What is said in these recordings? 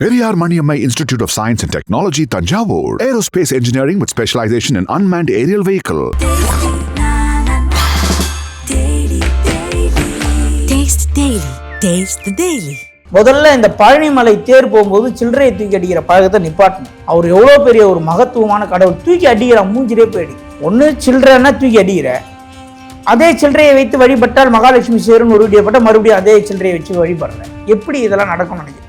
Periyar Maniammai Institute of Science and Technology, Tanjavur. Aerospace engineering with specialization in unmanned aerial vehicle. Taste Daily. Taste the Daily. முதல்ல இந்த பழனிமலை தேர் போகும்போது சில்லறையை தூக்கி அடிக்கிற பழக்கத்தை நிப்பாட்டணும் அவர் எவ்வளோ பெரிய ஒரு மகத்துவமான கடவுள் தூக்கி அடிக்கிற மூஞ்சிலே போயிடு ஒன்று சில்லறைன்னா தூக்கி அடிக்கிற அதே சில்லறையை வைத்து வழிபட்டால் மகாலட்சுமி சேருன்னு ஒரு வீடியோ மறுபடியும் அதே சில்லறையை வச்சு வழிபடுறேன் எப்படி இதெல்லாம் நடக்கும் நினைக்கிறேன்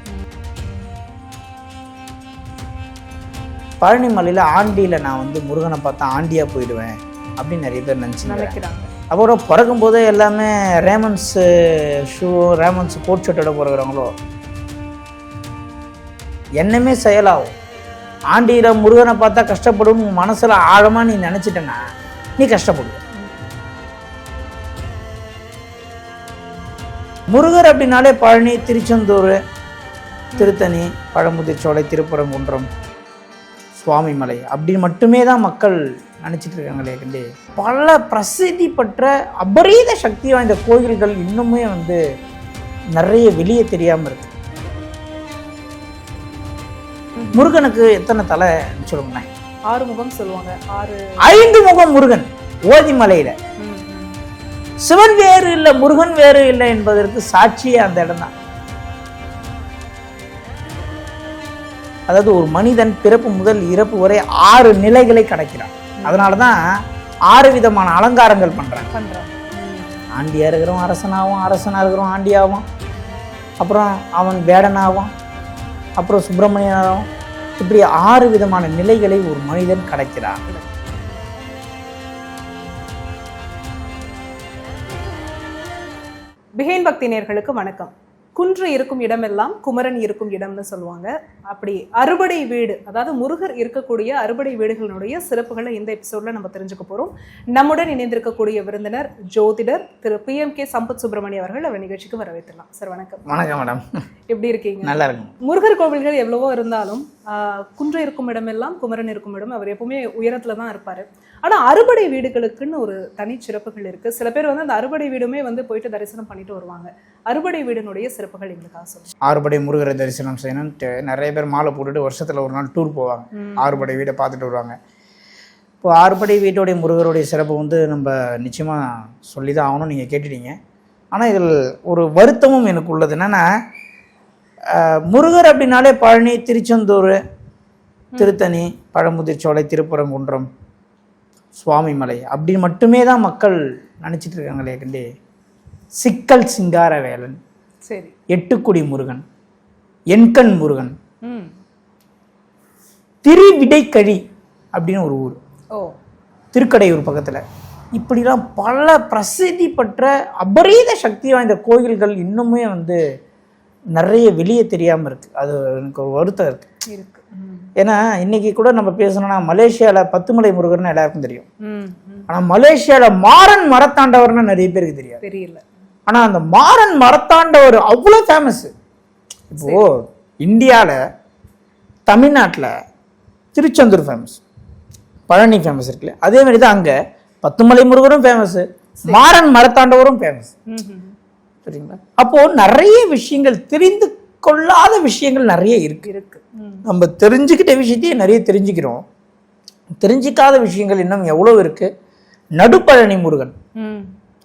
பழனிமலையில் ஆண்டியில் நான் வந்து முருகனை பார்த்தா ஆண்டியாக போயிடுவேன் அப்படின்னு நிறைய பேர் நினச்சி நினைக்கிறாங்க. அப்புறம் பிறக்கும் போதே எல்லாமே ரேமன்ஸ் ஷூ ரேமன்ஸ் கோட் ஷர்ட்டோட பிறகுறவங்களோ என்னமே செயலாகும் ஆண்டியில் முருகனை பார்த்தா கஷ்டப்படும் மனசில் ஆழமாக நீ நினச்சிட்டனா நீ கஷ்டப்படுவ முருகர் அப்படின்னாலே பழனி திருச்செந்தூர் திருத்தணி பழமுதிர்ச்சோலை திருப்பரங்குன்றம் சுவாமிமலை அப்படின்னு மட்டுமே தான் மக்கள் நினச்சிட்டு இருக்காங்களே கண்டி பல பிரசித்தி பெற்ற அபரீத சக்தி வாய்ந்த கோயில்கள் இன்னுமே வந்து நிறைய வெளியே தெரியாமல் இருக்கு. முருகனுக்கு எத்தனை தலை சொல்லுங்களேன். ஆறு முகம் சொல்லுவாங்க. ஆறு ஐந்து முகம் முருகன் ஓதிமலையில. சிவன் வேறு இல்லை முருகன் வேறு இல்லை என்பதற்கு சாட்சியே அந்த இடம் தான் அதாவது ஒரு மனிதன் பிறப்பு முதல் இறப்பு வரை ஆறு நிலைகளை கடக்கிறான். அதனால தான் ஆறு விதமான அலங்காரங்கள் பண்றாங்க. பண்றாங்க ம். ஆண்டியா இருக்கிறவன் அரசனாகும் அரசனா இருக்கிறவன் ஆண்டியாகும் அப்புறம் அவன் வேடனாகும் அப்புறம் சுப்பிரமணியனாகும் இப்படி ஆறு விதமான நிலைகளை ஒரு மனிதன் கடக்கிறான். பிஹைண்ட் பக்தி நேர்களுக்கு வணக்கம். குன்று இருக்கும் இடமெல்லாம் குமரன் இருக்கும் இடம்னு சொல்லுவாங்க. அப்படி அறுபடை வீடு அதாவது முருகர் இருக்கக்கூடிய அறுபடை வீடுகளினுடைய சிறப்புகளை இந்த எபிசோட்ல நம்ம தெரிஞ்சுக்க போறோம். நம்முடன் இணைந்திருக்கக்கூடிய விருந்தினர் ஜோதிடர் Thiru P M K Sampath Subramaniam அவர்கள் அவர் நிகழ்ச்சிக்கு வரவேற்றலாம் சார் வணக்கம். வணக்கம் மேடம். எப்படி இருக்கீங்க? நல்லா இருக்கும் முருகர் கோவில்கள் எவ்வளவோ இருந்தாலும் குன்று இருக்கும் இடமெல்லாம் குமரன் இருக்கும் இடம். அவர் எப்பவுமே உயரத்துல தான் இருப்பாரு. ஆனா அறுபடை வீடுகளுக்குன்னு ஒரு தனி சிறப்புகள் இருக்கு. சில பேர் வந்து அந்த அறுபடை வீடுமே வந்து போயிட்டு தரிசனம் பண்ணிட்டு வருவாங்க. அறுபடை வீடினுடைய சிறப்புகள் எங்களுக்காக சொல்லுங்க ஆறுபடை முருகரை தரிசனம் செய்யணும்ட்டு நிறைய பேர் மாலை போட்டுட்டு வருஷத்தில் ஒரு நாள் டூர் போவாங்க. ஆறுபடை வீடை பார்த்துட்டு வருவாங்க. இப்போ ஆறுபடை வீட்டோடைய முருகருடைய சிறப்பு வந்து நம்ம நிச்சயமாக சொல்லி தான் ஆகணும். நீங்கள் கேட்டுட்டீங்க. ஆனால் இதில் ஒரு வருத்தமும் எனக்கு உள்ளது. என்னென்னா முருகர் அப்படின்னாலே பழனி திருச்செந்தூர் திருத்தணி பழமுதிர்ச்சோலை திருப்பரங்குன்றம் சுவாமிமலை அப்படின்னு மட்டுமே தான் மக்கள் நினச்சிட்டு இருக்காங்களே கண்டி. சிக்கல் சிங்கார வேலன் சரி. எட்டுக்குடி முருகன் எண்கண் முருகன் திருவிடைக்கழி அப்படின்னு ஒரு ஊர். ஓ. திருக்கடையூர் பக்கத்தில். இப்படிலாம் பல பிரசித்தி பெற்ற அபரீத சக்தி வாய்ந்த கோயில்கள் இன்னுமே வந்து நிறைய வெளியே தெரியாமல் இருக்குது அது எனக்கு ஒரு வருத்தம் இருக்குது இருக்கு. ஏன்னா இன்னைக்கு கூட நம்ம பேசணும்னா மலேசியாவில் பத்துமலை முருகர்னு எல்லாருக்கும் தெரியும். ஆனால் மலேசியாவில் மாறன் மரத்தாண்டவர்னு நிறைய பேருக்கு தெரியாது. தெரியல. ஆனால் அந்த மாறன் மரத்தாண்டவர் அவ்வளோ ஃபேமஸ் இப்போ இந்தியாவில் தமிழ்நாட்டில் திருச்செந்தூர் ஃபேமஸ் பழனி ஃபேமஸ் இருக்குல்ல. அதே மாதிரி தான் அங்கே பத்துமலை முருகரும் ஃபேமஸ் மாறன் மரத்தாண்டவரும் ஃபேமஸ். சரிங்களா? அப்போ நிறைய விஷயங்கள் தெரிந்து கொள்ளாத விஷயங்கள் நிறைய இருக்கு. இருக்கு. நம்ம தெரிஞ்சுக்கிட்ட விஷயத்தையே நிறைய தெரிஞ்சுக்கிறோம். தெரிஞ்சிக்காத விஷயங்கள் இன்னும் எவ்வளோ இருக்கு? நடுப்பழனி முருகன்.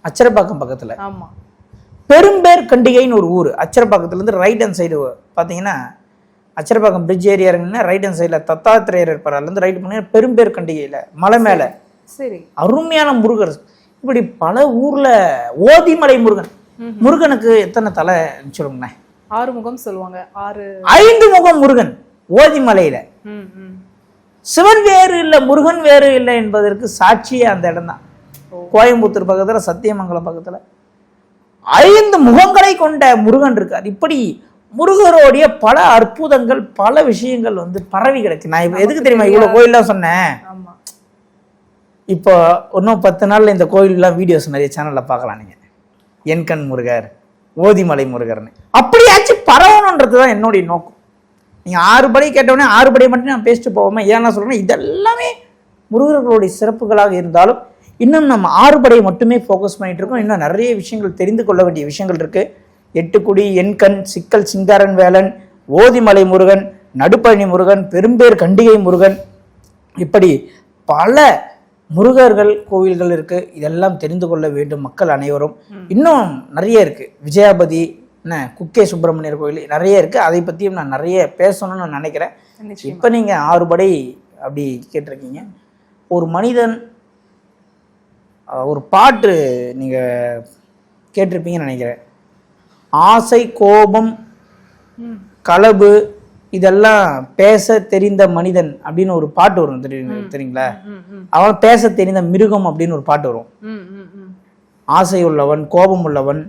அச்சரப்பாக்கம் பக்கத்தில். ஆமா. பெரும்பேர் கண்டிகைன்னு ஒரு ஊர். அச்சரப்பாக்கத்துலேருந்து ரைட் ஹேண்ட் சைடு பார்த்தீங்கன்னா அச்சரப்பாக்கம் பிரிட்ஜ் ஏரியா இறங்குனா ரைட் ஹேண்ட் சைடில் தத்தாத்திரேயர் இருப்பார். அதுலேருந்து ரைட் பண்ணி பெரும்பேர் கண்டிகையில் மலை மேலே. சரி அருமையான முருகர். இப்படி பல ஊரில் ஓதிமலை முருகன். முருகனுக்கு எத்தனை தலை சொல்லுங்களேன். ஆறு முகம் சொல்லுவாங்க. ஆறு. ஐந்து முகம் முருகன் ஓதிமலையில். சிவன் வேறு இல்லை முருகன் வேறு இல்லை என்பதற்கு சாட்சியே அந்த இடம் தான் கோயம்புத்தூர் பக்கத்தில் சத்தியமங்கலம் பக்கத்தில். ஐந்து முகங்களை கொண்ட முருகன் இருக்கார். இப்படி முருகரோடைய பல அற்புதங்கள் பல விஷயங்கள் வந்து பரவி கிடக்கு. நான் இப்ப எதுக்கு தெரியுமா இவ்வளோ கோயில்லாம் சொன்னேன்? இப்போ இன்னும் பத்து நாள்ல இந்த கோயிலெலாம் வீடியோஸ் நிறைய சேனலில் பார்க்கலாம் நீங்கள் என்கண் முருகர் ஓதிமலை முருகர்னு. அப்படியாச்சும் பரவணுன்றது தான் என்னுடைய நோக்கம். நீங்கள் ஆறு படி கேட்டவுடனே ஆறு படி மட்டும் நான் பேசிட்டு போவோமே ஏன் நான் சொல்கிறேன்னா இதெல்லாமே முருகர்களுடைய சிறப்புகளாக இருந்தாலும் இன்னும் நம்ம ஆறு படையை மட்டுமே ஃபோக்கஸ் பண்ணிட்டு இருக்கோம் இன்னும் நிறைய விஷயங்கள் தெரிந்து கொள்ள வேண்டிய விஷயங்கள் இருக்குது எட்டுக்குடி எண்கண் சிக்கல் சிங்காரன் வேலன் ஓதிமலை முருகன் நடுப்பழனி முருகன் பெரும்பேர் கண்டிகை முருகன். இப்படி பல முருகர்கள் கோவில்கள் இருக்கு. இதெல்லாம் தெரிந்து கொள்ள வேண்டும் மக்கள் அனைவரும். இன்னும் நிறைய இருக்கு. விஜயாபதி என்ன குக்கே சுப்பிரமணியர் கோயில் நிறைய இருக்கு. அதை பற்றியும் நான் நிறைய பேசணும்னு நான் நினைக்கிறேன். இப்போ நீங்கள் ஆறுபடை அப்படி கேட்டிருக்கீங்க. ஒரு மனிதன் ஒரு பாட்டு நீங்கள் கேட்டிருப்பீங்கன்னு நினைக்கிறேன். ஆசை கோபம். களவு இதெல்லாம் பேச தெரிந்த மனிதன் அப்படின்னு ஒரு பாட்டு வரும் தெரியுங்க தெரியுங்களா? அவன் பேச தெரிந்த மிருகம் அப்படின்னு ஒரு பாட்டு வரும். ஆசை உள்ளவன் கோபம் உள்ளவன்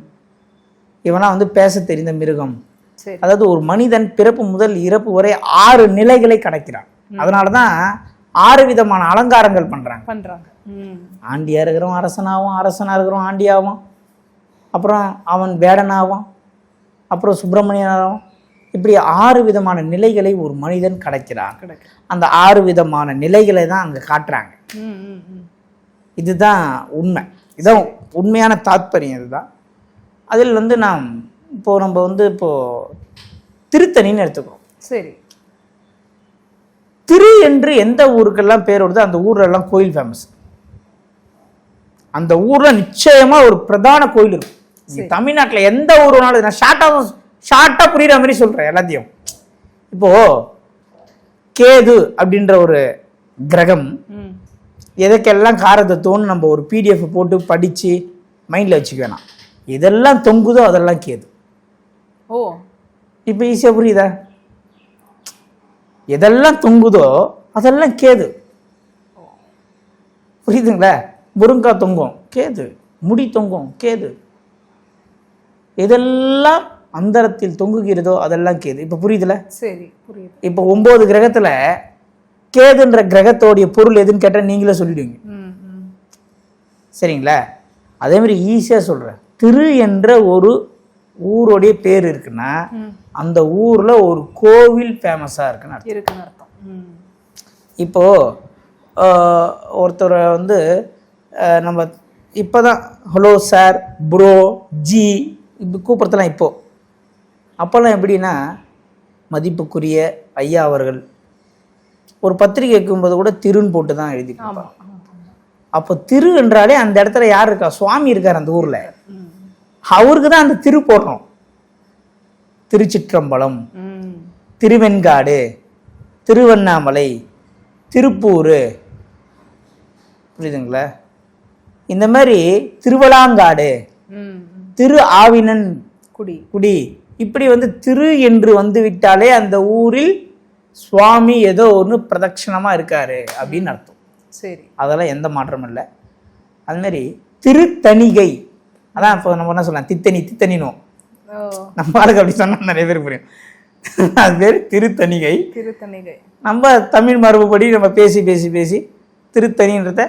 இவனா வந்து பேச தெரிந்த மிருகம். அதாவது ஒரு மனிதன் பிறப்பு முதல் இறப்பு வரை ஆறு நிலைகளை கடக்கிறான். அதனால தான் ஆறு விதமான அலங்காரங்கள் பண்றாங்க. பண்றாங்க. ம். ஆண்டியா இருக்கிறவன் அரசனாகும் அரசனா இருக்கிறவன் ஆண்டியாகும் அப்புறம் அவன் வேடனாகும் அப்புறம் சுப்பிரமணியனாகும் இப்படி ஆறு விதமான நிலைகளை ஒரு மனிதன் கடக்கிறான். கிடைக்கு. அந்த ஆறு விதமான நிலைகளை தான் அங்கே காட்டுறாங்க. இதுதான் உண்மை. இதான் உண்மையான தாத்பரியம் இதுதான். அதில் வந்து நாம் இப்போ நம்ம வந்து இப்போ திருத்தணின்னு எடுத்துக்கிறோம். சரி. திரு என்று எந்த ஊருக்கெல்லாம் பேர் வருதோ அந்த ஊர்ல எல்லாம் கோயில் ஃபேமஸ் அந்த ஊர்ல நிச்சயமா ஒரு பிரதான கோயில் இருக்கும். தமிழ்நாட்டுல எந்த ஊர் வேணாலும் நான் ஷார்ட்டா ஷார்ட்டா புரியுற மாதிரி சொல்றேன் எல்லாத்தையும். இப்போ கேது அப்படின்ற ஒரு கிரகம் எதுக்கெல்லாம் காரதத்துவம்னு நம்ம ஒரு பிடிஎஃப் போட்டு படிச்சு மைண்ட்ல வச்சுக்க வேணாம். இதெல்லாம் தொங்குதோ அதெல்லாம் கேது. ஓ. இப்போ ஈஸியாக புரியுதா? எதெல்லாம் தொங்குதோ அதெல்லாம் கேது. புரியுதுங்களா? முருங்காய் தொங்கும் கேது. முடி தொங்கும் கேது. எதெல்லாம் அந்தரத்தில் தொங்குகிறதோ அதெல்லாம் கேது. இப்போ புரியுதுல? சரி புரியுது. இப்போ ஒன்பது கிரகத்துல கேதுன்ற கிரகத்தோடைய பொருள் எதுன்னு கேட்டால் நீங்களே சொல்லிடுவீங்க. சரிங்களா? அதே மாதிரி ஈஸியாக சொல்கிறேன் திரு என்ற ஒரு ஊருடைய பேர் இருக்குன்னா அந்த ஊரில் ஒரு கோவில் ஃபேமஸாக இருக்குன்னு. இருக்குன்னு அர்த்தம். இப்போ ஒருத்தரை வந்து நம்ம இப்போ தான் ஹலோ சார் ப்ரோ ஜி இப்படி கூப்பிட்றதுலாம் இப்போ. அப்போல்லாம் எப்படின்னா மதிப்புக்குரிய ஐயா அவர்கள் ஒரு பத்திரிகை வைக்கும்போது கூட திருன்னு போட்டு தான் எழுதி அப்போ திரு என்றாலே அந்த இடத்துல யார் இருக்கா? சுவாமி இருக்கார் அந்த ஊரில். அவருக்கு தான் அந்த திரு போடுறோம் திருச்சிற்றம்பலம் திருவெண்காடு திருவண்ணாமலை திருப்பூர். புரியுதுங்களா? இந்த மாதிரி திருவலாங்காடு ம். திரு ஆவினன் குடி. குடி. இப்படி வந்து திரு என்று வந்து விட்டாலே அந்த ஊரில் சுவாமி ஏதோ ஒன்று பிரதட்சணமாக இருக்காரு அப்படின்னு அர்த்தம். சரி. அதெல்லாம் எந்த மாற்றமும் இல்லை. அது மாதிரி திருத்தணிகை அதான் இப்போ நம்ம என்ன சொல்லலாம் தித்தனி தித்தனினும் நம்ம ஆளுக்கு அப்படி சொன்னா நிறைய பேர் புரியும். அது பேர் திருத்தணிகை. திருத்தணிகை. நம்ம தமிழ் மரபுப்படி நம்ம பேசி பேசி பேசி திருத்தணின்றத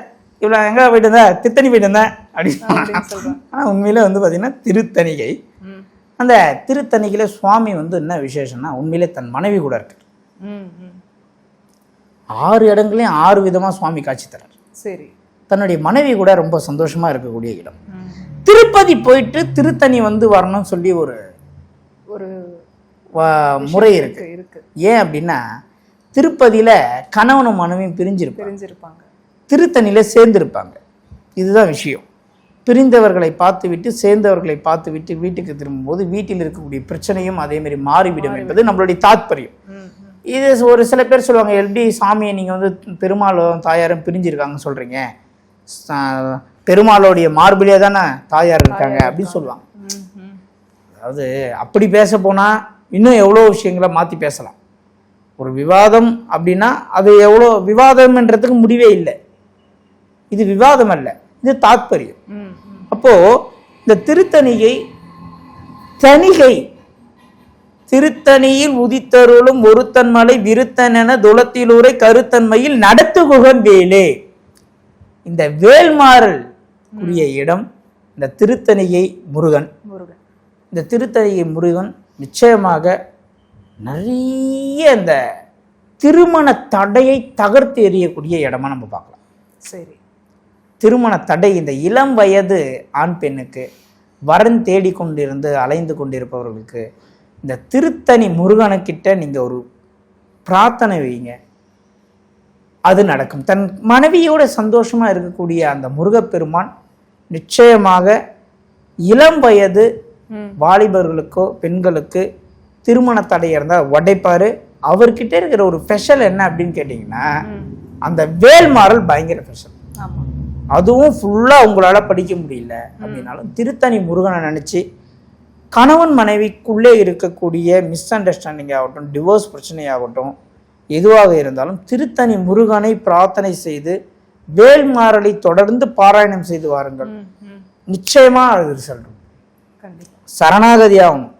இவ்வளோ எங்கே போயிட்டு இருந்த திருத்தணி போயிட்டு இருந்தேன் அப்படின்னு ஆனால் உண்மையிலே வந்து பார்த்தீங்கன்னா திருத்தணிகை. அந்த திருத்தணிகையில் சுவாமி வந்து என்ன விசேஷம்னா உண்மையிலே தன் மனைவி கூட இருக்கு ஆறு இடங்களையும் ஆறு விதமாக சுவாமி காட்சி தரார். சரி. தன்னுடைய மனைவி கூட ரொம்ப சந்தோஷமா இருக்கக்கூடிய இடம். திருப்பதி போயிட்டு திருத்தணி வந்து வரணும்னு சொல்லி ஒரு ஒரு முறை இருக்கு. ஏன் அப்படின்னா திருப்பதியில கணவனும் மனைவியும் பிரிஞ்சிருப்பாங்க. தெரிஞ்சிருப்பாங்க திருத்தணியில சேர்ந்திருப்பாங்க. இதுதான் விஷயம். பிரிந்தவர்களை பார்த்துவிட்டு சேர்ந்தவர்களை பார்த்துவிட்டு வீட்டுக்கு திரும்பும்போது வீட்டில் இருக்கக்கூடிய பிரச்சனையும் அதே மாதிரி மாறிவிடும் என்பது நம்மளுடைய தாத்பரியம். இது ஒரு சில பேர் சொல்லுவாங்க எப்படி சாமியை நீங்கள் வந்து பெருமாளும் தாயாரும் பிரிஞ்சிருக்காங்கன்னு சொல்கிறீங்க பெருமாளுடைய மார்பிலே தானே தாயார் இருக்காங்க அப்படின்னு சொல்லுவாங்க. அதாவது அப்படி பேச போனால் இன்னும் எவ்வளோ விஷயங்களை மாற்றி பேசலாம். ஒரு விவாதம் அப்படின்னா அது எவ்வளோ விவாதம்ன்றதுக்கு முடிவே இல்லை. இது விவாதம் அல்ல இது தாத்பரியம். ம் ம் அப்போ இந்த திருத்தணிகை தணிகை திருத்தணியில் உதித்தருளும் ஒருத்தன்மலை விருத்தனென துளத்திலூரை கருத்தன்மையில் நடத்துகுகன் வேலே. இந்த வேல்மாறல் உரிய இடம் இந்த திருத்தணிகை முருகன். முருகன். இந்த திருத்தணிகை முருகன் நிச்சயமாக நிறைய இந்த திருமண தடையை தகர்த்து எறியக்கூடிய இடமா நம்ம பார்க்கலாம். சரி. திருமண தடை இந்த இளம் வயது ஆண் பெண்ணுக்கு வரன் தேடிக்கொண்டிருந்து அலைந்து கொண்டிருப்பவர்களுக்கு இந்த திருத்தணி முருகனுக்கிட்ட நீங்கள் ஒரு பிரார்த்தனை வைங்க. அது நடக்கும். தன் மனைவியோட சந்தோஷமா இருக்கக்கூடிய அந்த முருகப்பெருமான் நிச்சயமாக இளம் வயது. வாலிபர்களுக்கோ பெண்களுக்கு திருமண தடை இருந்தால் உடைப்பாரு அவர்கிட்ட இருக்கிற ஒரு ஸ்பெஷல் என்ன அப்படின்னு கேட்டிங்கன்னா. அந்த வேல்மாறல் பயங்கர ஸ்பெஷல் அதுவும் ஃபுல்லாக உங்களால படிக்க முடியல அப்படின்னாலும் திருத்தணி முருகனை நினச்சி கணவன் மனைவிக்குள்ளே இருக்கக்கூடிய மிஸ் அண்டர்ஸ்டாண்டிங் ஆகட்டும் டிவோர்ஸ் பிரச்சனையாகட்டும் எதுவாக இருந்தாலும் திருத்தணி முருகனை பிரார்த்தனை செய்து வேல்மாறலை தொடர்ந்து பாராயணம் செய்து வாருங்கள். நிச்சயமா அது ரிசல்ட் சரணாகதி ஆகணும்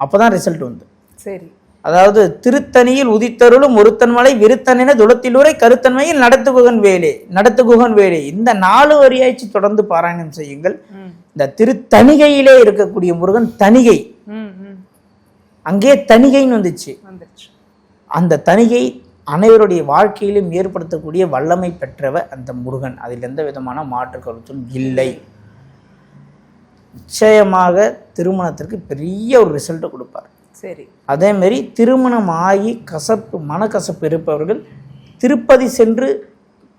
அப்பதான் ரிசல்ட் வந்து சரி. அதாவது திருத்தணியில் உதித்தருளும் ஒருத்தன்மலை விருத்தனின துளத்திலூரை கருத்தன்மையில் நடத்துகுகன் வேலே நடத்துகுகன் வேலே. இந்த நாலு வரியாய்ச்சி தொடர்ந்து பாராயணம் செய்யுங்கள். இந்த திருத்தணிகையிலே இருக்கக்கூடிய முருகன் தணிகை. அங்கே தணிகைன்னு வந்துச்சு. அந்த தணிகை அனைவருடைய வாழ்க்கையிலும் ஏற்படுத்தக்கூடிய வல்லமை பெற்றவ அந்த முருகன். அதில் எந்த விதமான மாற்று கருத்தும் இல்லை. நிச்சயமாக திருமணத்திற்கு பெரிய ஒரு ரிசல்ட்டை கொடுப்பார். சரி. அதே மாதிரி திருமணம் ஆகி கசப்பு மனக்கசப்பு இருப்பவர்கள் திருப்பதி சென்று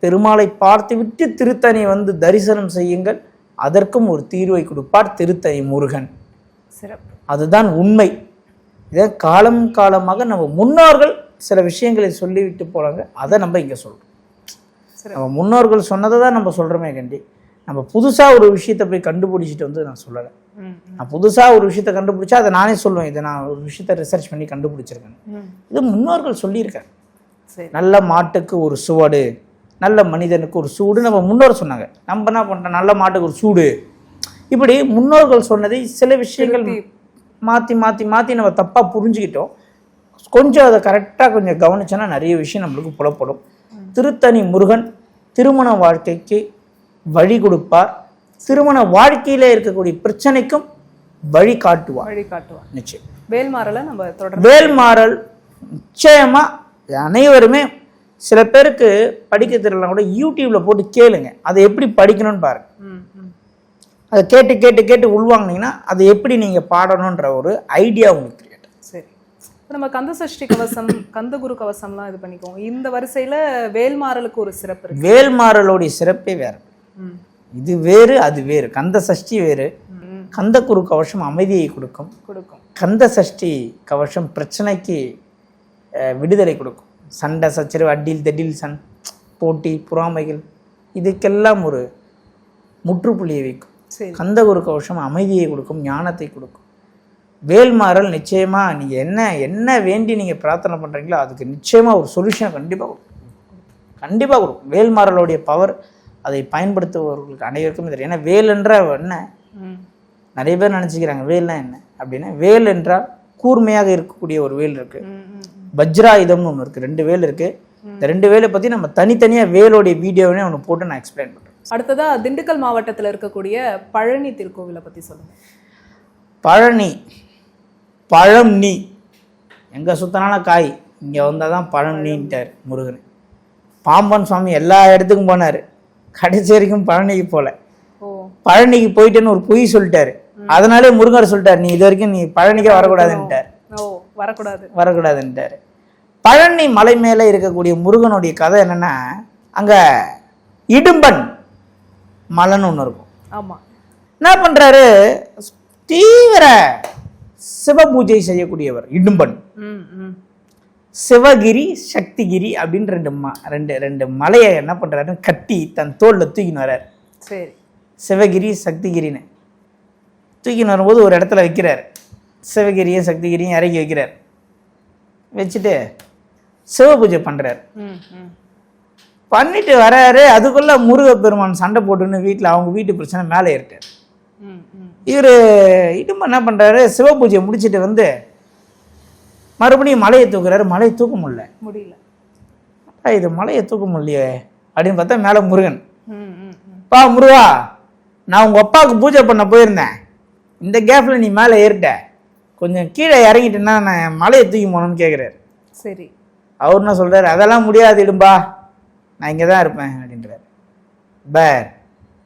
பெருமாளை பார்த்துவிட்டு திருத்தணி வந்து தரிசனம் செய்யுங்கள். அதற்கும் ஒரு தீர்வை கொடுப்பார் திருத்தணி முருகன். சிறப்பு. அதுதான் உண்மை. இதை காலம் காலமாக நம்ம முன்னோர்கள் சில விஷயங்களை சொல்லிவிட்டு போனாங்க அதை நம்ம இங்கே சொல்கிறோம் நம்ம முன்னோர்கள் சொன்னதை தான் நம்ம சொல்கிறோமே கண்டி. நம்ம புதுசாக ஒரு விஷயத்தை போய் கண்டுபிடிச்சிட்டு வந்து நான் சொல்லலை. நான் புதுசாக ஒரு விஷயத்தை கண்டுபிடிச்சா அதை நானே சொல்லுவேன். இதை நான் ஒரு விஷயத்தை ரிசர்ச் பண்ணி கண்டுபிடிச்சிருக்கேன். இது முன்னோர்கள் சொல்லியிருக்காங்க. சரி. நல்ல மாட்டுக்கு ஒரு சுவடு நல்ல மனிதனுக்கு ஒரு சூடு நம்ம முன்னோர் சொன்னாங்க. நம்ம என்ன பண்ணுறோம் நல்ல மாட்டுக்கு ஒரு சூடு. இப்படி முன்னோர்கள் சொன்னதை சில விஷயங்கள் மாற்றி மாற்றி மாற்றி நம்ம தப்பாக புரிஞ்சுக்கிட்டோம். கொஞ்சம் அதை கரெக்டாக கொஞ்சம் கவனிச்சோன்னா நிறைய விஷயம் நம்மளுக்கு புலப்படும். திருத்தணி முருகன் திருமண வாழ்க்கைக்கு வழி கொடுப்பார். திருமண வாழ்க்கையில இருக்கக்கூடிய பிரச்சனைக்கும் வழி காட்டுவார். வழி காட்டுவார். நிச்சயம். வேல்மாறலை நம்ம தொடர்ந்து வேல்மாறல் நிச்சயமா அனைவருமே சில பேருக்கு படிக்க தெரியலாம் கூட யூடியூப்ல போட்டு கேளுங்க. அதை எப்படி படிக்கணும்னு பாருங்க. அதை கேட்டு கேட்டு கேட்டு உள்வாங்கினீங்கன்னா அதை எப்படி நீங்க பாடணுன்ற ஒரு ஐடியா உங்களுக்கு கிரியேட் சரி. நம்ம கந்த சஷ்டி கவசம் கந்தகுரு கவசம்லாம் இது பண்ணிக்குவோம். இந்த வரிசையில வேல்மாறலுக்கு ஒரு சிறப்பு இருக்கு. வேல்மாறலுடைய சிறப்பே வேற. இது வேறு அது வேறு. கந்த சஷ்டி வேறு. கந்த குரு கவசம் அமைதியை கொடுக்கும். கொடுக்கும். கந்த சஷ்டி கவசம் பிரச்சனைக்கு விடுதலை கொடுக்கும். சண்டை சச்சரவு அடில் தடில் சன் போட்டி பொறாமைகள் இதுக்கெல்லாம் ஒரு முற்றுப்புள்ளியை வைக்கும். சரி. கந்தகுரு கவசம் அமைதியை கொடுக்கும் ஞானத்தை கொடுக்கும். வேல்மாறல் நிச்சயமா நீங்க என்ன என்ன வேண்டி நீங்க பிரார்த்தனை பண்றீங்களோ அதுக்கு நிச்சயமா ஒரு சொல்யூஷன் கண்டிப்பா கொடுக்கும் கண்டிப்பா கொடுக்கும் வேல்மாறலுடைய பவர் அதை பயன்படுத்துபவர்களுக்கு அனைவருக்கும் தெரியும். ஏன்னா வேல் என்ற என்ன? நிறைய பேர் நினச்சிக்கிறாங்க வேல்னா என்ன? அப்படின்னா வேல் என்றால் கூர்மையாக இருக்கக்கூடிய ஒரு வேல் இருக்கு. ம் ம் வஜ்ராயுதம்னு ஒன்று இருக்கு. ரெண்டு வேல் இருக்கு. இந்த ரெண்டு வேலை பற்றி நம்ம தனித்தனியாக வேலோடைய வீடியோவே ஒன்று போட்டு நான் எக்ஸ்பிளைன் பண்ணுறேன் அடுத்ததா திண்டுக்கல் மாவட்டத்துல இருக்கக்கூடிய பழனி திருக்கோவிலை பத்தி சொல்லுங்க. பழனி. பழம் நீ. எங்கே சுத்தனான காய் இங்கே வந்தால் தான் பழம் நீன்ட்டார் முருகன். பாம்பன் சுவாமி எல்லா இடத்துக்கும் போனார். கடைசி வரைக்கும் பழனிக்கு போகல பழனிக்கு போயிட்டேன்னு ஒரு பொய் சொல்லிட்டாரு. அதனாலே முருகர் சொல்லிட்டார் நீ இது வரைக்கும் நீ பழனிக்கே வரக்கூடாதுன்ட்டார் வரக்கூடாது. வரக்கூடாதுன்ட்டாரு பழனி மலை மேலே இருக்கக்கூடிய முருகனுடைய கதை என்னன்னா அங்க இடும்பன் மலைன்னு ஒன்று இருக்கும். ஆமா. என்ன பண்றாரு? தீவிர சிவ பூஜை செய்யக்கூடியவர் இடும்பன். சிவகிரி சக்திகிரி அப்படின்னு ரெண்டு ம ரெண்டு ரெண்டு மலையை என்ன பண்றாரு கட்டி தன் தோல்ல தூக்கின்னு வர்றார். சரி. சிவகிரி சக்திகிரின்னு. தூக்கின்னு வரும்போது ஒரு இடத்துல வைக்கிறார். சிவகிரியும் சக்திகிரியும் இறக்கி வைக்கிறார். வச்சுட்டு சிவ பூஜை ம் பண்ணிட்டு வராரு அதுக்குள்ள முருகப்பெருமான் சண்டை போட்டுன்னு வீட்டில் அவங்க வீட்டு பிரச்சனை மேலே ம். இவர் இடும்பு என்ன பண்ணுறாரு சிவ பூஜையை முடிச்சிட்டு வந்து மறுபடியும் மலையை தூக்குறாரு. மலையை தூக்க முடியல. முடியல. "அப்பா, இது மலையை தூக்க முடியலையே அப்படின்னு பார்த்தா மேலே முருகன். பா முருகா நான் உங்கள் அப்பாவுக்கு பூஜை பண்ண போயிருந்தேன். இந்த கேப்பில் நீ மேலே ஏறிட்ட. கொஞ்சம் கீழே இறங்கிட்டேன்னா நான் மலையை தூக்கி போகணும்னு கேட்குறாரு சரி. அவர் என்ன சொல்கிறாரு அதெல்லாம் முடியாது இடும்பா. நான் இங்கே தான் இருப்பேன் அப்படின்றாரு. பேர்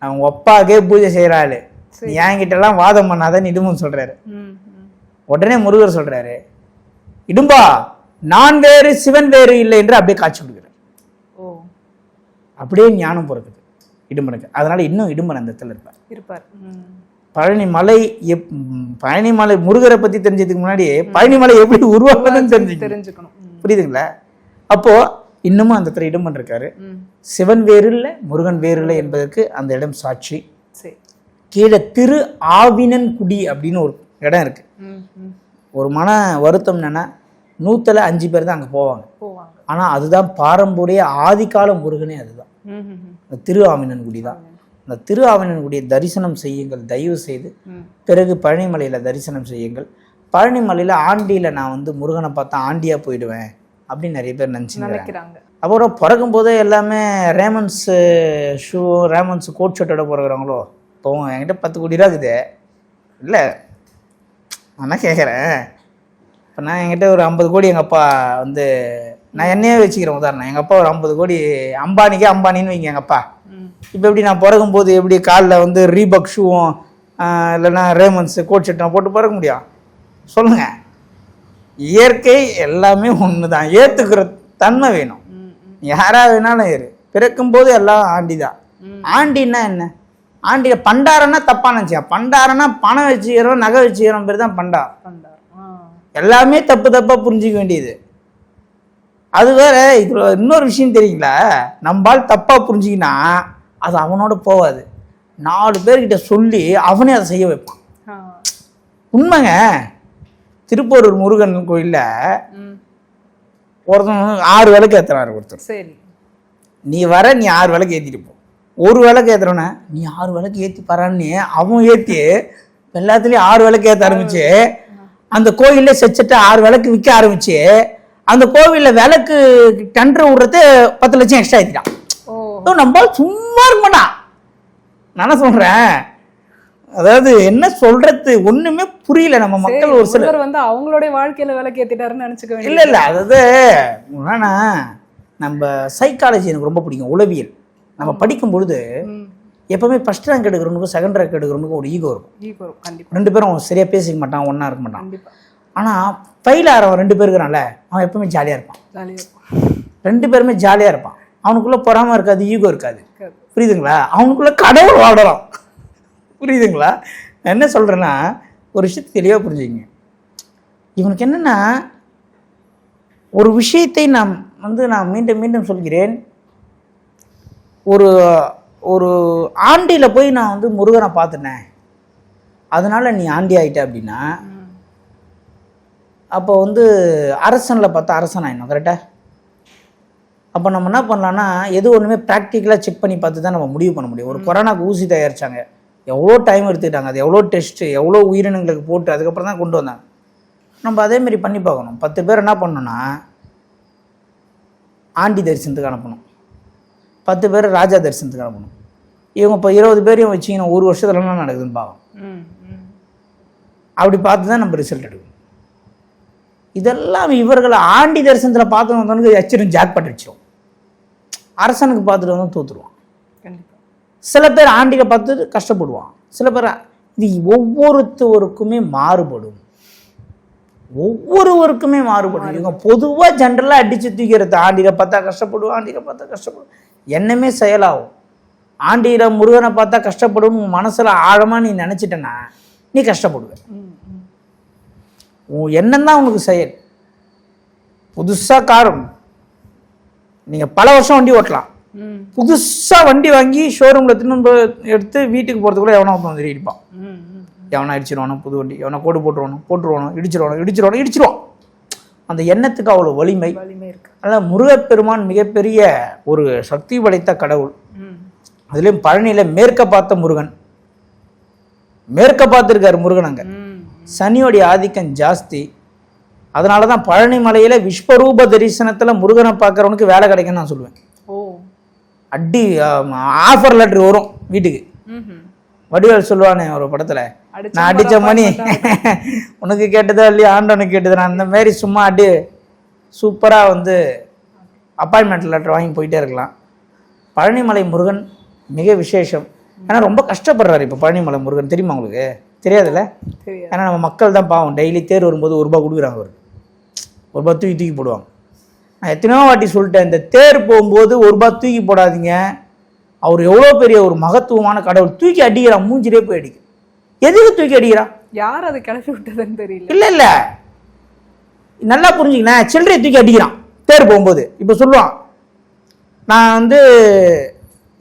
நான் உங்கள் அப்பாவுக்கே பூஜை செய்கிற ஆளு. நீ என்கிட்டலாம் வாதம் பண்ணாதன்னு ம் ம். உடனே முருகர் சொல்றாரு இடும்பா நான் வேறு சிவன் வேறு இல்லை என்று அப்படியே காட்சி கொடுக்குறார். அப்படியே ஞானம் பிறக்குது இடும்பனுக்கு. அதனால இன்னும் இடும்பன் அந்த இடத்துல இருப்பார். இருப்பார். ம். பழனி மலை எப் ம், பழனி மலை முருகரை பத்தி தெரிஞ்சதுக்கு முன்னாடி பழனி மலை எப்படி உருவாக்குதுன்னு தெரிஞ்சுக்கணும். தெரிஞ்சுக்கணும். புரியுதுங்களா? அப்போ இன்னமும் அந்த இடத்துல இடும்பன் இருக்காரு. சிவன் வேறு இல்லை முருகன் வேறு இல்லை என்பதற்கு அந்த இடம் சாட்சி. கீழே திரு ஆவினன்குடி அப்படின்னு ஒரு இடம் இருக்கு. ஒரு மன வருத்தம் என்னன்னா நூத்துல அஞ்சு பேர் தான் அங்க போவாங்க. ஆனா அதுதான் பாரம்பரிய ஆதிகால முருகனே அதுதான். திரு ஆவினன்குடி தான். அந்த திரு ஆவினன்குடியை தரிசனம் செய்யுங்கள் தயவு செய்து. பிறகு பழனிமலையில தரிசனம் செய்யுங்கள். பழனிமலையில ஆண்டியில நான் வந்து முருகனை பார்த்தா ஆண்டியா போயிடுவேன் அப்படின்னு நிறைய பேர் நினச்சிக்கிறாங்க. நினைக்கிறாங்க. அப்புறம் பிறக்கும் போதே எல்லாமே ரேமன்ஸ் ஷூ ரேமன்ஸ் கோட் ஷர்ட்டோட பிறகுறாங்களோ இப்போ என்கிட்ட பத்து கோடி ரூபா இருக்குது. இல்லை. நான் கேட்குறேன்? இப்போ நான் என்கிட்ட ஒரு ஐம்பது கோடி எங்கள் அப்பா வந்து நான் என்னையே வச்சுக்கிறேன் உதாரணம். எங்கள் அப்பா ஒரு ஐம்பது கோடி அம்பானிக்கே அம்பானின்னு வைங்க எங்கள் அப்பா. இப்போ எப்படி நான் பிறக்கும்போது எப்படி காலில் வந்து ரீபக் ஷூவும் இல்லைன்னா ரேமன்ஸ் கோட் ஷர்ட்டும் போட்டு பிறக்க முடியும்? சொல்லுங்கள் இயற்கை எல்லாமே ஒன்று தான். ஏற்றுக்கிற தன்மை வேணும். ம் ம். யாரா வேணாலும் இரு. பிறக்கும்போது எல்லாம் ஆண்டி தான் ஆண்டின்னா என்ன? ஆண்டி பண்டாரன்னா தப்பா நினச்சியா பண்டாரன்னா பணம் வச்சுக்கிறோம் நகை வச்சுக்கிறோம் பேர் தான் பண்டா எல்லாமே தப்பு தப்பா புரிஞ்சிக்க வேண்டியது. அது வேற இதுல இன்னொரு விஷயம் தெரியுங்களா? நம்பால் தப்பா புரிஞ்சிக்கினா அது அவனோட போகாது நாலு பேர்கிட்ட சொல்லி அவனே அதை செய்ய வைப்பான். உண்மைங்க. திருப்பூரூர் முருகன் கோயில்ல ஒருத்தன் ஆறு விளக்கு ஏத்துறாரு ஒருத்தர். சரி. நீ வர நீ ஆறு விளக்கு ஏற்றிட்டு போ. ஒரு விளக்கு ஏத்துறவன நீ ஆறு விளக்கு ஏற்றி பரான்னு அவன் ஏற்றி எல்லாத்துலேயும் ஆறு விளக்கு ஏற்ற ஆரம்பிச்சு அந்த கோயில்ல செச்சுட்டு ஆறு விளக்கு விற்க ஆரம்பிச்சு அந்த கோவிலில் விளக்கு டெண்டர் விடுறது பத்து லட்சம் எக்ஸ்ட்ரா ஏற்றிட்டான் நம்ம சும்மா இருக்க மாட்டான் நான் சொல்றேன்? அதாவது என்ன சொல்றது? ஒண்ணுமே புரியல நம்ம மக்கள் ஒரு சில முருகர் வந்து அவங்களுடைய வாழ்க்கையில விலை ஏத்திட்டாருன்னு நினைச்சுக்க இல்ல இல்ல அதாவது நம்ம சைக்காலஜி எனக்கு ரொம்ப பிடிக்கும் உளவியல். நம்ம படிக்கும் பொழுது எப்பவுமே ஃபர்ஸ்ட் ரேங்க் எடுக்கிறவனுக்கும் செகண்ட் ரேங்க் எடுக்கிறவனுக்கும் ஒரு ஈகோ இருக்கும். ரெண்டு பேரும் சரியா பேசிக்க மாட்டான் ஒண்ணா இருக்க மாட்டான். கண்டிப்பா. ஆனா ஃபெயில் ஆகிறவன் ரெண்டு பேர் இருக்கிறான்ல அவன் எப்பவுமே ஜாலியா இருப்பான். ரெண்டு பேருமே ஜாலியா இருப்பான். அவனுக்குள்ள பொறாம இருக்காது ஈகோ இருக்காது. புரியுதுங்களா? அவனுக்குள்ள கடவுள் வாடலாம் புரியுதுங்களா? நான் என்ன சொல்றேன்னா ஒரு விஷயத்தை தெளிவாக புரிஞ்சுக்கங்க. இவனுக்கு என்னன்னா ஒரு விஷயத்தை நாம் வந்து நான் மீண்டும் மீண்டும் சொல்கிறேன். ஒரு ஒரு ஆண்டியில் போய் நான் வந்து முருகனை பார்த்துனேன். அதனால நீ ஆண்டி ஆயிட்ட அப்படின்னா. அப்போ வந்து அரசனில் பார்த்தா அரசன் ஆயிடணும் கரெக்டாக அப்போ நம்ம என்ன பண்ணலாம்னா எது ஒன்றுமே ப்ராக்டிக்கலாக செக் பண்ணி பார்த்து தான் நம்ம முடிவு பண்ண முடியும். ஒரு கொரோனாக்கு ஊசி தயாரிச்சாங்க. எவ்வளோ டைம் எடுத்துக்கிட்டாங்க அது எவ்வளோ டெஸ்ட்டு எவ்வளோ உயிரினங்களுக்கு போட்டு அதுக்கப்புறம் தான் கொண்டு வந்தாங்க. நம்ம அதே மாதிரி பண்ணி பார்க்கணும். பத்து பேர் என்ன பண்ணணும்னா ஆண்டி தரிசனத்துக்கு அனுப்பணும். பத்து பேர் ராஜா தரிசனத்துக்கு அனுப்பணும் இவங்க இப்போ இருபது பேரையும் வச்சிங்கன்னா ஒரு வருஷத்துல என்ன நடக்குதுன்னு பார்க்கணும் அப்படி பார்த்து தான் நம்ம ரிசல்ட் எடுக்கணும். இதெல்லாம் இவர்களை ஆண்டி தரிசனத்தில் பார்த்து வந்தவனுக்கு எச்சரும் ஜாக்பாட் அடிச்சிடும் அரசனுக்கு பார்த்துட்டு வந்து தூத்துருவான். சில பேர் ஆண்டியை பார்த்துட்டு கஷ்டப்படுவான். சில பேர் இது ஒவ்வொருத்தவருக்குமே மாறுபடும். ஒவ்வொருவருக்குமே மாறுபடும். இவங்க பொதுவாக ஜென்ரலாக அடிச்சு தூக்கிறது ஆண்டியை பார்த்தா கஷ்டப்படுவோம் ஆண்டியை பார்த்தா கஷ்டப்படும் என்னமே செயலாகும். ஆண்டியில முருகனை பார்த்தா கஷ்டப்படும் மனசுல ஆழமா நீ நினைச்சிட்டனா நீ கஷ்டப்படுவ. உன் எண்ணம் தான் உனக்கு செயல். புதுசா காரும். நீங்க பல வருஷம் வண்டி ஓட்டலாம். ம். புதுசா வண்டி வாங்கி ஷோரூம்ல திரும்ப எடுத்து வீட்டுக்கு போறதுக்குள்ள எவனோ ஒருத்தன் வந்து இடிப்பான் எவனா இடிச்சிருவானோ புது வண்டி. எவனா கோடு போட்டுருவானோ போட்டுருவானோ இடிச்சிருவானோ இடிச்சிருவானோ இடிச்சிருவான். அந்த எண்ணத்துக்கு அவ்வளோ வலிமை. அதனால் முருகப்பெருமான் மிகப்பெரிய ஒரு சக்தி படைத்த கடவுள். அதுலேயும் பழனியில் மேற்க பார்த்த முருகன். மேற்க பார்த்துருக்காரு முருகன் அங்கே. சனியோடைய ஆதிக்கம் ஜாஸ்தி. அதனால தான் பழனி மலையில் விஸ்வரூப தரிசனத்தில் முருகனை பார்க்குறவனுக்கு வேலை கிடைக்கும்னு நான் சொல்லுவேன். ஓ. அடி ஆஃபர் லெட்ரு வரும் வீட்டுக்கு. வடிவேல் சொல்லுவானே ஒரு படத்தில். நான் அடித்த மணி. உனக்கு கேட்டதா இல்லையா ஆண்டவனுக்கு கேட்டது நான் அந்த மாதிரி சும்மா அடி சூப்பராக வந்து அப்பாயின்மெண்ட் லெட்டர் வாங்கி போயிட்டே இருக்கலாம். பழனிமலை முருகன் மிக விசேஷம். ஏன்னா ரொம்ப கஷ்டப்படுறாரு இப்போ பழனிமலை முருகன். தெரியுமா உங்களுக்கு? தெரியாதுல்ல? தெரியாது. ஏன்னா நம்ம மக்கள் தான் பாவம். டெய்லி தேர் வரும்போது ஒரு ரூபா கொடுக்குறாங்க அவருக்கு ஒரு ரூபா தூக்கி தூக்கி போடுவாங்க. நான் எத்தனையோ வாட்டி சொல்லிட்டேன் இந்த தேர் போகும்போது ஒரு ரூபா தூக்கி போடாதீங்க. அவர் எவ்வளோ பெரிய ஒரு மகத்துவமான கடவுள். தூக்கி அடிக்கிறான் மூஞ்சிலே போய் அடிக்கும். எதுக்கு தூக்கி அடிக்கிறான் யார் அதை கிளப்பி விட்டதுன்னு தெரியல. இல்லை இல்லை. நல்லா புரிஞ்சுக்கண்ணே. சில்லறையை தூக்கி அடிக்கிறான். தேர் போகும்போது. இப்போ சொல்லுவான் நான் வந்து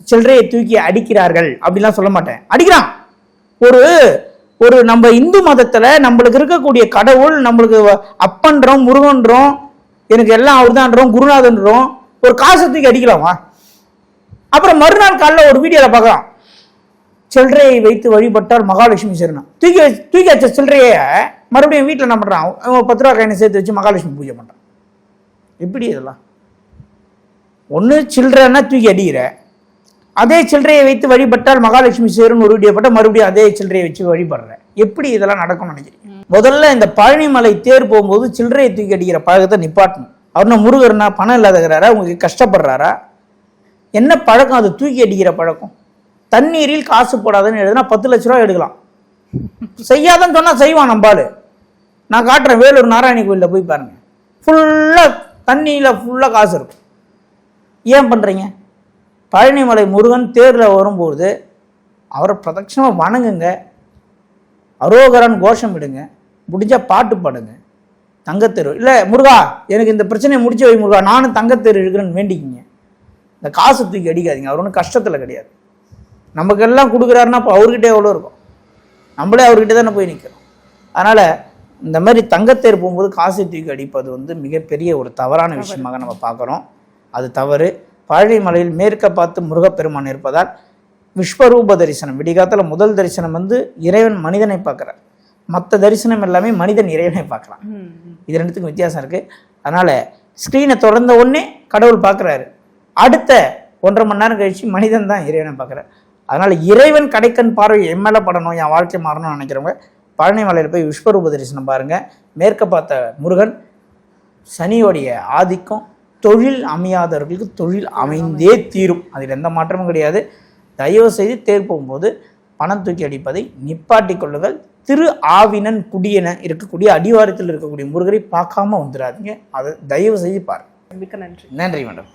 சில்லறையை தூக்கி அடிக்கிறார்கள் அப்படிலாம் சொல்ல மாட்டேன். அடிக்கிறான். ஒரு ஒரு நம்ம இந்து மதத்துல நம்மளுக்கு இருக்கக்கூடிய கடவுள் நம்மளுக்கு அப்பன்றோம் முருகன்றோம் எனக்கு எல்லாம் அவர்தான்றோம் குருநாதன்றோம் ஒரு காசை தூக்கி அடிக்கலாமா? அப்புறம் மறுநாள் காலைல ஒரு வீடியோல பார்க்கலாம். சில்லறையை வைத்து வழிபட்டால் மகாலட்சுமி சேரணும். தூக்கி வச்சு- தூக்கி வச்ச சில்லறையை மறுபடியும் வீட்டில் என்ன பண்ணுறான் அவன் பத்து ரூபா கையினை சேர்த்து வச்சு மகாலட்சுமி பூஜை பண்ணுறான் எப்படி இதெல்லாம்? ஒன்று சில்லறைன்னா தூக்கி அடிக்கிற. அதே சில்லறையை வைத்து வழிபட்டால் மகாலட்சுமி சேரும்னு ஒரு வீடியோ போட்டால் மறுபடியும் அதே சில்லறையை வச்சு வழிபடுற. எப்படி இதெல்லாம் நடக்கும்னு நினைக்கிறீங்க? முதல்ல இந்த பழனிமலை தேர் போகும்போது சில்லறையை தூக்கி அடிக்கிற பழக்கத்தை நிப்பாட்டணும். அவர்னா முருகர்னா பணம் இல்லாதகிறாரா உங்களுக்கு கஷ்டப்படுறாரா? என்ன பழக்கம்? அது தூக்கி அடிக்கிற பழக்கம். தண்ணீரில் காசு போடாதுன்னு எழுதுனா பத்து லட்ச ரூபா எடுக்கலாம். செய்யாதன்னு சொன்னால் செய்வான் நம்பாளு நான் காட்டுறேன் வேலூர் நாராயணி கோயிலில் போய் பாருங்கள் ஃபுல்லாக தண்ணியில் ஃபுல்லாக காசு இருக்கும். ஏன் பண்ணுறீங்க பழனிமலை முருகன் தேரில் வரும்போது அவரை பிரதட்சமாக வணங்குங்க. அரோகரன் கோஷம் விடுங்க. முடிஞ்சால் பாட்டு பாடுங்க. தங்கத்தெரு இல்லை முருகா எனக்கு இந்த பிரச்சனையை முடிச்சு வை முருகா. நானும் தங்கத்தெரு இருக்கிறேன்னு வேண்டிக்கிங்க. இந்த காசு தூக்கி அடிக்காதீங்க. அவர் ஒன்றும் கஷ்டத்தில் கிடையாது. நமக்கு எல்லாம் கொடுக்குறாருன்னா அப்போ அவர்கிட்ட எவ்வளோ இருக்கும்? நம்மளே அவர்கிட்ட தானே போய் நிற்கிறோம் அதனால் இந்த மாதிரி தங்கத்தேர் போகும்போது காசை தூக்கி அடிப்பது வந்து மிகப்பெரிய ஒரு தவறான விஷயமாக நம்ம பார்க்குறோம். அது தவறு. பழனிமலையில் மேற்க பார்த்து முருகப்பெருமான் இருப்பதால் விஸ்வரூப தரிசனம். விடிகாலத்தில் முதல் தரிசனம் வந்து இறைவன் மனிதனை பார்க்குறார். மற்ற தரிசனம் எல்லாமே மனிதன் இறைவனை பார்க்குறான் ம், ம். இது ரெண்டுத்துக்கும் வித்தியாசம் இருக்குது அதனால் ஸ்க்ரீனை திறந்த உடனே கடவுள் பார்க்குறாரு. அடுத்த ஒன்றரை மணி நேரம் கழிச்சு மனிதன் தான் இறைவனை பார்க்குறாரு. அதனால் இறைவன் கடைக்கண் பார்வை மேலே படணும் என் வாழ்க்கை மாறணும்னு நினைக்கிறவங்க பழனி மலையில் போய் விஸ்வரூப தரிசனம் பாருங்கள் மேற்க பார்த்த முருகன் சனியோடைய ஆதிக்கம் தொழில் அமையாதவர்களுக்கு தொழில் அமைந்தே தீரும். அதில் எந்த மாற்றமும் கிடையாது. தயவு செய்து தேர் போகும்போது பணம் தூக்கி அடிப்பதை நிப்பாட்டிக் கொள்ளுங்கள். திரு ஆவினன் குடியென இருக்கக்கூடிய அடிவாரத்தில் இருக்கக்கூடிய முருகரை பார்க்காம வந்துடாதீங்க. அதை தயவு செய்து பாருங்க. மிக்க நன்றி. நன்றி மேடம்.